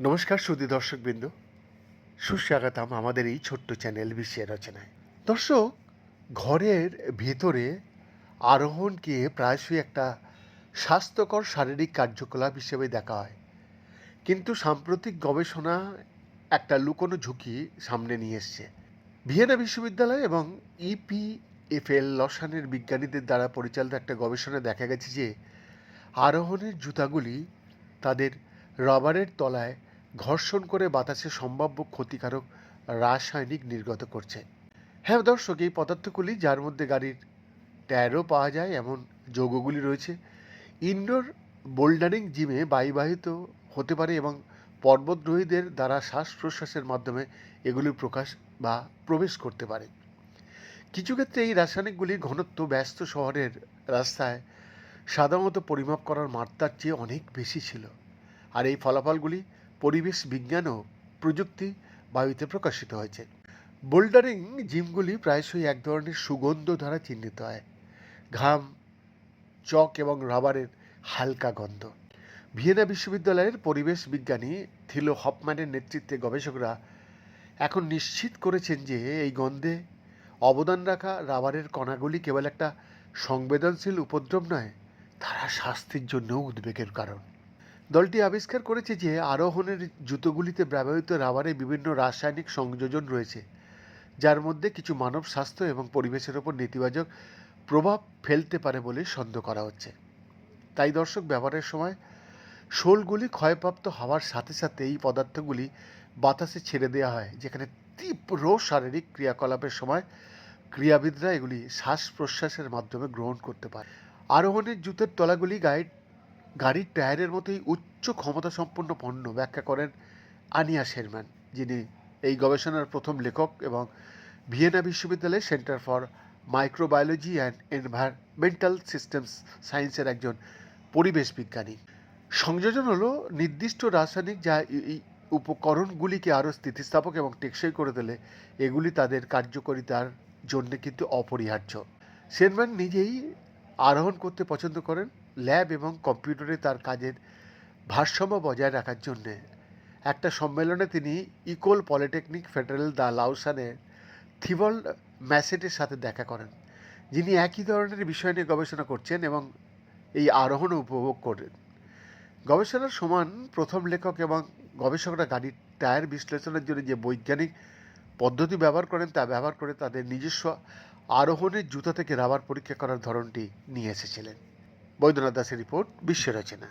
নমস্কার সুদী দর্শকবৃন্দ। সুস্বাগতম আমাদের এই ছোট্ট চ্যানেল বিশ্বের রচনায়। দর্শক, ঘরের ভেতরে আরোহণকে প্রায়শই একটা স্বাস্থ্যকর শারীরিক কার্যকলাপ হিসেবে দেখা হয়। কিন্তু সাম্প্রতিক গবেষণা একটা লুকোনো ঝুঁকি সামনে নিয়ে এসছে। ভিয়েনা বিশ্ববিদ্যালয় এবং E ইপিএফএল লসানের বিজ্ঞানীদের দ্বারা পরিচালিত একটা গবেষণায় দেখা গেছে যে আরোহণের জুতাগুলি তাদের রবারের তলায় ঘর্ষণ করে বাতাসে সম্ভাব্য ক্ষতিকারক রাসায়নিক নির্গত করছে। হ্যাঁ দর্শক, এই পদার্থগুলি যার মধ্যে গাড়ির টায়ারও পাওয়া যায়, এমন যৌগগুলি রয়েছে। ইনডোর বোল্ডারিং জিমে বায়ুবাহিত হতে পারে এবং পর্বতরোহীদের দ্বারা শ্বাস প্রশ্বাসের মাধ্যমে এগুলি প্রকাশ বা প্রবেশ করতে পারে। কিছু ক্ষেত্রে এই রাসায়নিকগুলির ঘনত্ব ব্যস্ত শহরের রাস্তায় সাধারণত পরিমাপ করার মাত্রার চেয়ে অনেক বেশি ছিল। আর এই ফলাফলগুলি পরিবেশ বিজ্ঞান ও প্রযুক্তি বায়ুতে প্রকাশিত হয়েছে। বোল্ডারিং জিমগুলি প্রায়শই এক ধরনের সুগন্ধ দ্বারা চিহ্নিত হয়। ঘাম, চক এবং রাবারের হালকা গন্ধ। ভিয়েনা বিশ্ববিদ্যালয়ের পরিবেশ বিজ্ঞানী থিলো হপম্যানের নেতৃত্বে গবেষকরা এখন নিশ্চিত করেছেন যে এই গন্ধে অবদান রাখা রাবারের কণাগুলি কেবল একটা সংবেদনশীল উপদ্রব নয়, তারা স্বাস্থ্যের জন্যও উদ্বেগের কারণ। দলটি আবিষ্কার করেছে যে আরোহণের জুতোগুলিতে ব্যবহৃত রাবারে বিভিন্ন রাসায়নিক সংযোজন রয়েছে, যার মধ্যে কিছু মানব স্বাস্থ্য এবং পরিবেশের ওপর নেতিবাচক প্রভাব ফেলতে পারে বলে সন্দেহ করা হচ্ছে। তাই দর্শক, ব্যবহারের সময় শোলগুলি ক্ষয়প্রাপ্ত হওয়ার সাথে সাথে এই পদার্থগুলি বাতাসে ছেড়ে দেওয়া হয়, যেখানে তীব্র শারীরিক ক্রিয়াকলাপের সময় ক্রীড়াবিদরা এগুলি শ্বাস প্রশ্বাসের মাধ্যমে গ্রহণ করতে পারে। আরোহণের জুতের তলাগুলি গাইড গাড়ির টায়ারের মতোই উচ্চ ক্ষমতা সম্পন্ন পণ্য ব্যাখ্যা করেন আনিয়া শেরম্যান, যিনি এই গবেষণার প্রথম লেখক এবং ভিয়েনা বিশ্ববিদ্যালয়ের centre for microbiology and environmental systems সায়েন্সের একজন পরিবেশ বিজ্ঞানী। সংযোজন হলো নির্দিষ্ট রাসায়নিক যা উপকরণগুলিকে আরও স্থিতিস্থাপক এবং টেকসই করে তোলে, এগুলি তাদের কার্যকারিতার জন্য কিন্তু অপরিহার্য। শেরম্যান নিজেই আরোহণ করতে পছন্দ করেন ল্যাব এবং কম্পিউটারে তার কাজের ভারসাম্য বজায় রাখার জন্যে। একটা সম্মেলনে তিনি ইকোল পলিটেকনিক ফেডারেল দ্য লাউসানের থিবল ম্যাসেটের সাথে দেখা করেন, যিনি একই ধরনের বিষয় নিয়ে গবেষণা করছেন এবং এই আরোহণ উপভোগ করেন। গবেষণার সমান প্রথম লেখক এবং গবেষকরা গাড়ির টায়ার বিশ্লেষণের জন্য যে বৈজ্ঞানিক পদ্ধতি ব্যবহার করেন, তা ব্যবহার করে তাদের নিজস্ব আরোহণের জুতা থেকে রাবার পরীক্ষা করার ধরনটি নিয়ে এসেছিলেন। বৈদ্যনাথ দাসের রিপোর্ট, বিশ্ব রচনা।